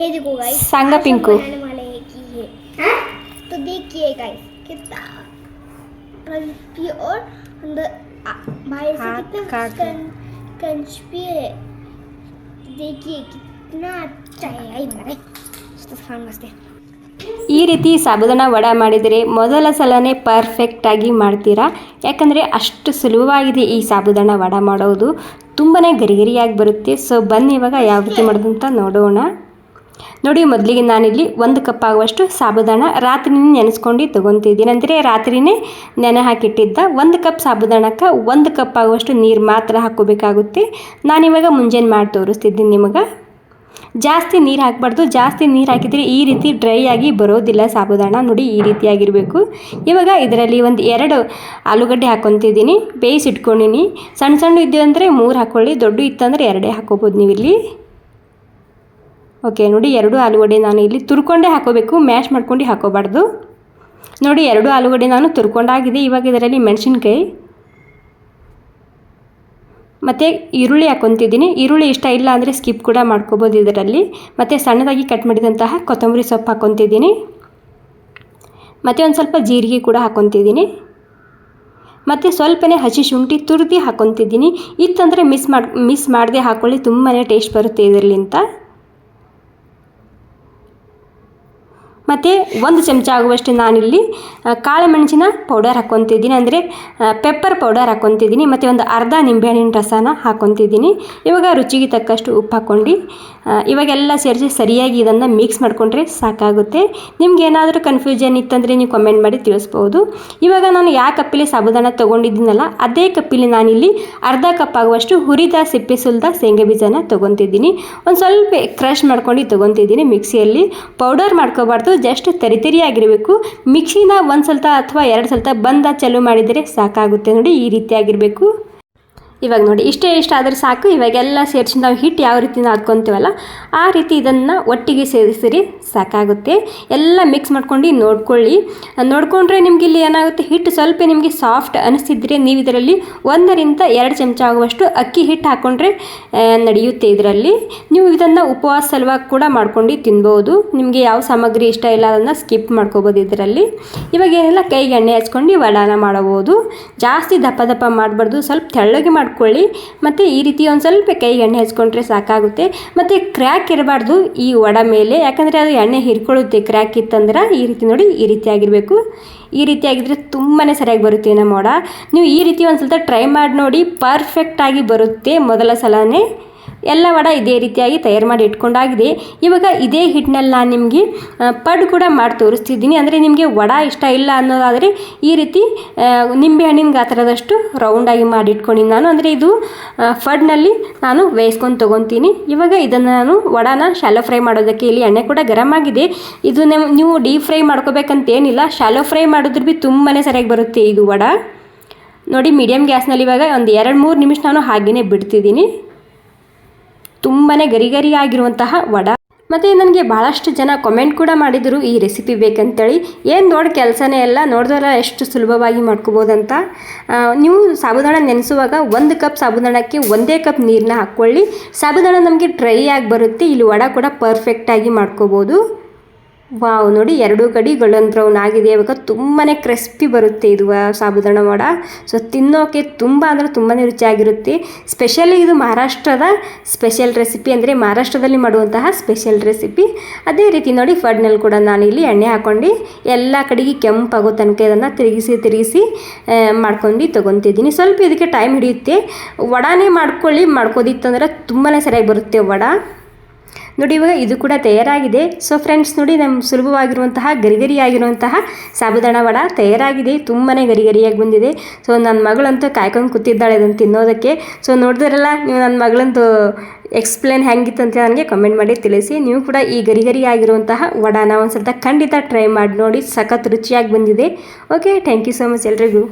ये देखो गाइस सांगा आज हम पिंकू। बनाने वाले हैं कि ये हाँ? तो देखिए गाइस कितना क्रिस्पी और अंदर आ- बाहर से हाथ कितना काट लो। क्रिस्पी है देखिए कितना अच्छा है आई बना तो खान मस्त है ಈ ರೀತಿ ಸಾಬುದಾನ ವಡ ಮಾಡಿದರೆ ಮೊದಲ ಸಲನೇ ಪರ್ಫೆಕ್ಟಾಗಿ ಮಾಡ್ತೀರಾ ಯಾಕಂದರೆ ಅಷ್ಟು ಸುಲಭವಾಗಿದೆ ಈ ಸಾಬುದಾನ ವಡ ಮಾಡೋದು ತುಂಬಾ ಗರಿಗರಿಯಾಗಿ ಬರುತ್ತೆ ಸೊ ಬನ್ನಿ ಇವಾಗ ಯಾವ ರೀತಿ ಮಾಡೋದು ಅಂತ ನೋಡೋಣ ನೋಡಿ, ಮೊದಲಿಗೆ ನಾನಿಲ್ಲಿ ಒಂದು ಕಪ್ ಆಗುವಷ್ಟು ಸಾಬುದಾನ ರಾತ್ರಿನೇ ನೆನೆಸ್ಕೊಂಡು ತೊಗೊತಿದ್ದೀನಿ. ಅಂದರೆ ರಾತ್ರಿನೇ ನೆನೆ ಹಾಕಿಟ್ಟಿದ್ದ ಒಂದು ಕಪ್ ಸಾಬುದಾನಕ್ಕೆ ಒಂದು ಕಪ್ ಆಗುವಷ್ಟು ನೀರು ಮಾತ್ರ ಹಾಕೋಬೇಕಾಗುತ್ತೆ ನಾನಿವಾಗ ಮುಂಜಾನೆ ಮಾಡಿ ತೋರಿಸ್ತಿದ್ದೀನಿ ನಿಮಗೆ. ಜಾಸ್ತಿ ನೀರು ಹಾಕಬಾರ್ದು. ಜಾಸ್ತಿ ನೀರು ಹಾಕಿದರೆ ಈ ರೀತಿ ಡ್ರೈ ಆಗಿ ಬರೋದಿಲ್ಲ ಸಾಬುದಾಣ. ನೋಡಿ, ಈ ರೀತಿಯಾಗಿರಬೇಕು ಇವಾಗ ಇದರಲ್ಲಿ ಒಂದು ಎರಡು ಆಲೂಗಡ್ಡೆ ಹಾಕೊತಿದ್ದೀನಿ ಬೇಯಿಸಿಟ್ಕೊಂಡಿನಿ. ಸಣ್ಣ ಸಣ್ಣ ಇದ್ದೀವಿ ಅಂದರೆ ಮೂರು ಹಾಕ್ಕೊಳ್ಳಿ ದೊಡ್ಡ ಇತ್ತಂದರೆ ಎರಡೇ ಹಾಕೋಬೋದು ನೀವು ಇಲ್ಲಿ ಓಕೆ ನೋಡಿ ಎರಡು ಆಲೂಗಡ್ಡೆ ನಾನು ಇಲ್ಲಿ ತುರ್ಕೊಂಡೇ ಹಾಕೋಬೇಕು ಮ್ಯಾಶ್ ಮಾಡ್ಕೊಂಡು ಹಾಕೋಬಾರ್ದು. ನೋಡಿ ಎರಡು ಆಲೂಗಡ್ಡೆ ನಾನು ತುರ್ಕೊಂಡಾಗಿದೆ, ಇವಾಗ ಇದರಲ್ಲಿ ಮೆಣಸಿನ್ಕಾಯಿ. ಮತ್ತು ಈರುಳ್ಳಿ ಹಾಕೊತಿದ್ದೀನಿ. ಈರುಳ್ಳಿ ಇಷ್ಟ ಇಲ್ಲ ಅಂದರೆ ಸ್ಕಿಪ್ ಕೂಡ ಮಾಡ್ಕೋಬೋದು ಇದರಲ್ಲಿ. ಮತ್ತು ಸಣ್ಣದಾಗಿ ಕಟ್ ಮಾಡಿದಂತಹ ಕೊತ್ತಂಬರಿ ಸೊಪ್ಪು ಹಾಕ್ಕೊತಿದ್ದೀನಿ ಮತ್ತು ಒಂದು ಸ್ವಲ್ಪ ಜೀರಿಗೆ ಕೂಡ ಹಾಕೊತಿದ್ದೀನಿ. ಮತ್ತು ಸ್ವಲ್ಪನೇ ಹಸಿ ಶುಂಠಿ ತುರಿದು ಹಾಕ್ಕೊತಿದ್ದೀನಿ ಇತ್ತಂದರೆ ಮಿಸ್ ಮಾಡಿ ಮಿಸ್ ಮಾಡದೆ ಹಾಕೊಳ್ಳಿ ತುಂಬಾ ಟೇಸ್ಟ್ ಬರುತ್ತೆ ಇದರಲ್ಲಿಂತ. ಮತ್ತು ಒಂದು ಚಮಚ ಆಗುವಷ್ಟು ನಾನಿಲ್ಲಿ ಕಾಳುಮೆಣಸಿನ ಕಾಳು ಮೆಣಸಿನ ಪೌಡರ್ ಹಾಕ್ಕೊತಿದ್ದೀನಿ. ಅಂದರೆ ಪೆಪ್ಪರ್ ಪೌಡರ್ ಹಾಕ್ಕೊತಿದ್ದೀನಿ, ಮತ್ತು ಒಂದು ಅರ್ಧ ನಿಂಬೆಹಣ್ಣಿನ ರಸನ ಹಾಕ್ಕೊತಿದ್ದೀನಿ. ಇವಾಗ ರುಚಿಗೆ ತಕ್ಕಷ್ಟು ಉಪ್ಪು ಹಾಕ್ಕೊಂಡು ಇವಾಗೆಲ್ಲ ಸೇರಿಸಿ ಸರಿಯಾಗಿ ಇದನ್ನು ಮಿಕ್ಸ್ ಮಾಡಿಕೊಂಡ್ರೆ ಸಾಕಾಗುತ್ತೆ. ನಿಮ್ಗೆ ಏನಾದರೂ ಕನ್ಫ್ಯೂಷನ್ ಇತ್ತಂದರೆ ನೀವು ಕಮೆಂಟ್ ಮಾಡಿ ತಿಳಿಸ್ಬೋದು. ಇವಾಗ ನಾನು ಯಾವ ಕಪ್ಪಲ್ಲಿ ಸಾಬುದಾನ ತೊಗೊಂಡಿದ್ದೀನಲ್ಲ, ಅದೇ ಕಪ್ಪಲ್ಲಿ ನಾನಿಲ್ಲಿ ಅರ್ಧ ಕಪ್ ಆಗುವಷ್ಟು ಹುರಿದ ಸಿಪ್ಪೆ ಸುಲಿದ ಶೇಂಗಾ ಬೀಜನ ತೊಗೊತಿದ್ದೀನಿ. ಒಂದು ಸ್ವಲ್ಪ ಕ್ರಷ್ ಮಾಡ್ಕೊಂಡು ತೊಗೊತಿದ್ದೀನಿ ಮಿಕ್ಸಿಯಲ್ಲಿ ಪೌಡರ್ ಮಾಡ್ಕೋಬಾರ್ದು ಜಸ್ಟ್ ತರಿತರಿ ಆಗಿರಬೇಕು ಮಿಕ್ಸಿನ ಒಂದು ಸಲತ ಅಥವಾ ಎರಡು ಸಲತ ಬಂದ ಚಲು ಮಾಡಿದರೆ ಸಾಕಾಗುತ್ತೆ ನೋಡಿ ಈ ರೀತಿಯಾಗಿರಬೇಕು. ಇವಾಗ ನೋಡಿ, ಇಷ್ಟೇ ಇಷ್ಟ ಆದರೆ ಸಾಕು. ಇವಾಗೆಲ್ಲ ಸೇರಿಸಿ ನಾವು ಹಿಟ್ಟು ಯಾವ ರೀತಿ ನಾದ್ಕೊತೀವಲ್ಲ ಆ ರೀತಿ ಇದನ್ನು ಒಟ್ಟಿಗೆ ಸೇರಿಸಿರಿ, ಸಾಕಾಗುತ್ತೆ. ಎಲ್ಲ ಮಿಕ್ಸ್ ಮಾಡ್ಕೊಂಡು ನೋಡ್ಕೊಳ್ಳಿ. ನೋಡಿಕೊಂಡ್ರೆ ನಿಮ್ಗೆ ಇಲ್ಲಿ ಏನಾಗುತ್ತೆ ಹಿಟ್ಟು ಸ್ವಲ್ಪ ನಿಮಗೆ ಸಾಫ್ಟ್ ಅನಿಸ್ತಿದ್ರೆ ನೀವು ಇದರಲ್ಲಿ ಒಂದರಿಂದ ಎರಡು ಚಮಚ ಆಗುವಷ್ಟು ಅಕ್ಕಿ ಹಿಟ್ಟು ಹಾಕ್ಕೊಂಡ್ರೆ ನಡೆಯುತ್ತೆ ಇದರಲ್ಲಿ. ನೀವು ಇದನ್ನು ಉಪವಾಸ ಸಲುವಾಗಿ ಕೂಡ ಮಾಡ್ಕೊಂಡು ತಿನ್ಬೋದು. ನಿಮಗೆ ಯಾವ ಸಾಮಗ್ರಿ ಇಷ್ಟ ಇಲ್ಲ ಅದನ್ನು ಸ್ಕಿಪ್ ಮಾಡ್ಕೋಬೋದು ಇದರಲ್ಲಿ. ಇವಾಗ ಏನಿಲ್ಲ ಕೈಗೆ ಎಣ್ಣೆ ಹಚ್ಕೊಂಡು ವಡಾನ ಮಾಡಬಹುದು ಜಾಸ್ತಿ ದಪ್ಪ ದಪ್ಪ ಮಾಡಬಾರ್ದು, ಸ್ವಲ್ಪ ತೆಳ್ಳಗೆ ಮಾಡ್ಕೊಳ್ಳಿ. ಮತ್ತು ಈ ರೀತಿ ಒಂದು ಸ್ವಲ್ಪ ಕೈಗೆ ಎಣ್ಣೆ ಹಚ್ಕೊಂಡ್ರೆ ಸಾಕಾಗುತ್ತೆ. ಮತ್ತು ಕ್ರ್ಯಾಕ್ ಇರಬಾರ್ದು ಈ ವಡ ಮೇಲೆ. ಯಾಕಂದರೆ ಅದು ಎಣ್ಣೆ ಹಿರ್ಕೊಳ್ಳುತ್ತೆ. ಕ್ರ್ಯಾಕ್ ಇತ್ತಂದ್ರೆ ಈ ರೀತಿ ನೋಡಿ ಈ ರೀತಿ ಆಗಿರಬೇಕು. ಈ ರೀತಿ ಆಗಿದ್ರೆ ತುಂಬಾ ಸರಿಯಾಗಿ ಬರುತ್ತೆ ನಮ್ಮ ವಡ. ನೀವು ಈ ರೀತಿ ಒಂದು ಸ್ವಲ್ಪ ಟ್ರೈ ಮಾಡಿ ನೋಡಿ. ಪರ್ಫೆಕ್ಟಾಗಿ ಬರುತ್ತೆ ಮೊದಲ ಸಲನೇ. ಎಲ್ಲ ವಡ ಇದೇ ರೀತಿಯಾಗಿ ತಯಾರು ಮಾಡಿ ಇಟ್ಕೊಂಡಾಗಿದೆ. ಇವಾಗ ಇದೇ ಹಿಟ್ಟಿನಲ್ಲಿ ನಾನು ನಿಮಗೆ ಪಡ್ ಕೂಡ ಮಾಡಿ ತೋರಿಸ್ತಿದ್ದೀನಿ. ಅಂದರೆ ನಿಮಗೆ ವಡ ಇಷ್ಟ ಇಲ್ಲ ಅನ್ನೋದಾದರೆ ಈ ರೀತಿ ನಿಂಬೆ ನಿಂಬೆಹಣ್ಣಿನ ಗಾತ್ರದಷ್ಟು ರೌಂಡಾಗಿ ಮಾಡಿ ಇಟ್ಕೊಂಡಿದ್ದೀನಿ ನಾನು. ಅಂದರೆ ಇದು ಫಡ್ನಲ್ಲಿ ನಾನು ಬೇಯಿಸ್ಕೊಂಡು ತೊಗೊತೀನಿ. ಇವಾಗ ಇದನ್ನು ನಾನು ವಡಾನ ಶಾಲೋ ಫ್ರೈ ಮಾಡೋದಕ್ಕೆ ಇಲ್ಲಿ ಎಣ್ಣೆ ಕೂಡ ಗರಮ್ ಆಗಿದೆ. ಇದು ನೀವು ಡೀಪ್ ಫ್ರೈ ಮಾಡ್ಕೋಬೇಕಂತೇನಿಲ್ಲ. ಶಾಲೋ ಫ್ರೈ ಮಾಡಿದ್ರು ಭೀ ತುಂಬಾ ಸರಿಯಾಗಿ ಬರುತ್ತೆ ಇದು ವಡ. ನೋಡಿ ಮೀಡಿಯಮ್ ಗ್ಯಾಸ್ನಲ್ಲಿ ಇವಾಗ ಒಂದು ಎರಡು ಮೂರು ನಿಮಿಷ ನಾನು ಹಾಗೆಯೇ ಬಿಡ್ತಿದ್ದೀನಿ. ತುಂಬಾ ಗರಿ ಗರಿ ಆಗಿರುವಂತಹ ವಡ. ಮತ್ತು ನನಗೆ ಭಾಳಷ್ಟು ಜನ ಕಮೆಂಟ್ ಕೂಡ ಮಾಡಿದರು, ಈ ರೆಸಿಪಿ ಬೇಕಂತೇಳಿ. ಏನು ದೊಡ್ಡ ಕೆಲಸನೇ ಎಲ್ಲ ನೋಡಿದ್ರೆ ಎಷ್ಟು ಸುಲಭವಾಗಿ ಮಾಡ್ಕೋಬೋದಂತ? ನೀವು ಸಾಬುದಾಣ ನೆನೆಸುವಾಗ ಒಂದು ಕಪ್ ಸಾಬುದಾಣಕ್ಕೆ ಒಂದೇ ಕಪ್ ನೀರನ್ನ ಹಾಕ್ಕೊಳ್ಳಿ. ಸಾಬುದಾಣ ನಮಗೆ ಡ್ರೈ ಆಗಿ ಬರುತ್ತೆ, ಇಲ್ಲಿ ವಡ ಕೂಡ ಪರ್ಫೆಕ್ಟಾಗಿ ಮಾಡ್ಕೋಬೋದು. ವಾವ್, ನೋಡಿ, ಎರಡೂ ಕಡೆ ಗೋಲ್ಡನ್ ಬ್ರೌನ್ ಆಗಿದೆ. ಇವಾಗ ತುಂಬಾ ಕ್ರಿಸ್ಪಿ ಬರುತ್ತೆ ಇದು ಸಾಬುದಾನ ವಡ. ಸೊ ತಿನ್ನೋಕೆ ತುಂಬ, ಅಂದರೆ ತುಂಬಾ ರುಚಿಯಾಗಿರುತ್ತೆ. ಸ್ಪೆಷಲಿ ಇದು ಮಹಾರಾಷ್ಟ್ರದ ಸ್ಪೆಷಲ್ ರೆಸಿಪಿ ಅಂದರೆ ಮಹಾರಾಷ್ಟ್ರದಲ್ಲಿ ಮಾಡುವಂತಹ ಸ್ಪೆಷಲ್ ರೆಸಿಪಿ ಅದೇ ರೀತಿ ನೋಡಿ ಫಡ್ನಲ್ಲಿ ಕೂಡ ನಾನು ಇಲ್ಲಿ ಎಣ್ಣೆ ಹಾಕ್ಕೊಂಡು ಎಲ್ಲ ಕಡೆಗೆ ಕೆಂಪಾಗೋ ತನಕ ಇದನ್ನು ತಿರುಗಿಸಿ ತಿರುಗಿಸಿ ಮಾಡ್ಕೊಂಡು ತೊಗೊತಿದ್ದೀನಿ. ಸ್ವಲ್ಪ ಇದಕ್ಕೆ ಟೈಮ್ ಹಿಡಿಯುತ್ತೆ. ವಡಾನೇ ಮಾಡ್ಕೊಳ್ಳಿ, ಮಾಡ್ಕೋದಿತ್ತಂದ್ರೆ ತುಂಬಾ ಸರಿಯಾಗಿ ಬರುತ್ತೆ ವಡ. ನೋಡಿ ಇವಾಗ ಇದು ಕೂಡ ತಯಾರಾಗಿದೆ. ಸೊ ಫ್ರೆಂಡ್ಸ್ ನೋಡಿ ನಮ್ಮ ಸುಲಭವಾಗಿರುವಂತಹ ಗರಿಗರಿಯಾಗಿರುವಂತಹ ಸಾಬುದಾಣ ವಡ ತಯಾರಾಗಿದೆ. ತುಂಬಾ ಗರಿಗರಿಯಾಗಿ ಬಂದಿದೆ. ಸೊ ನನ್ನ ಮಗಳಂತೂ ಕಾಯ್ಕೊಂಡು ಕೂತಿದ್ದಾಳೆ ಇದನ್ನು ತಿನ್ನೋದಕ್ಕೆ. ಸೊ ನೋಡಿದ್ರಲ್ಲ, ನೀವು ನನ್ನ ಮಗಳಂತೂ ಎಕ್ಸ್ಪ್ಲೇನ್ ಹೆಂಗಿತ್ತು ಅಂತ ನನಗೆ ಕಮೆಂಟ್ ಮಾಡಿ ತಿಳಿಸಿ. ನೀವು ಕೂಡ ಈ ಗರಿಗರಿಯಾಗಿರುವಂತಹ ವಡಾನ ಒಂದು ಸ್ವಲ್ಪ ಖಂಡಿತ ಟ್ರೈ ಮಾಡಿ ನೋಡಿ, ಸಖತ್ ರುಚಿಯಾಗಿ ಬಂದಿದೆ. Okay thank you so much ಎಲ್ರಿಗೂ.